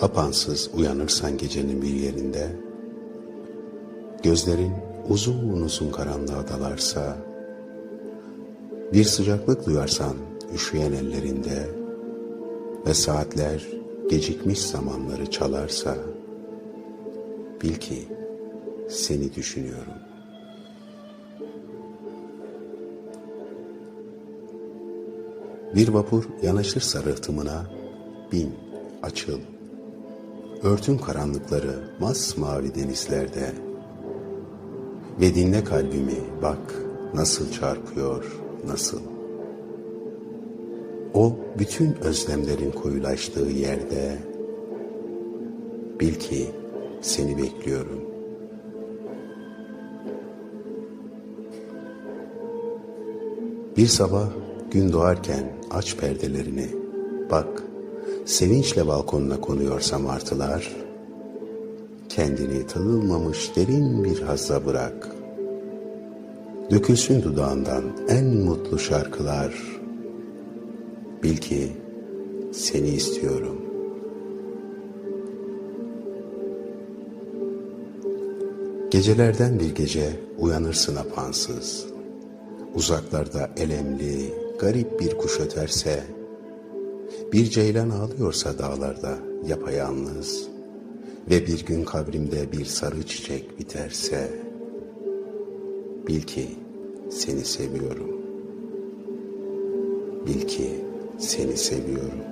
apansız uyanırsan gecenin bir yerinde, gözlerin uzun uzun karanlığa dalarsa, bir sıcaklık duyarsan üşüyen ellerinde ve saatler gecikmiş zamanları çalarsa, bil ki seni düşünüyorum. Bir vapur yanaşırsa rıhtımına, bin, açıl. Örtün karanlıkları masmavi denizlerde. Ve dinle kalbimi, bak nasıl çarpıyor, nasıl. O bütün özlemlerin koyulaştığı yerde, bil ki seni bekliyorum. Bir sabah gün doğarken aç perdelerini, bak sevinçle balkonuna konuyorsa martılar, kendini tanılmamış derin bir hazza bırak. Dökülsün dudağından en mutlu şarkılar, bil ki seni istiyorum. Gecelerden bir gece uyanırsın apansız. Uzaklarda elemli, garip bir kuş öterse, bir ceylan ağlıyorsa dağlarda yapayalnız ve bir gün kabrimde bir sarı çiçek biterse, bil ki seni seviyorum. Bil ki seni seviyorum.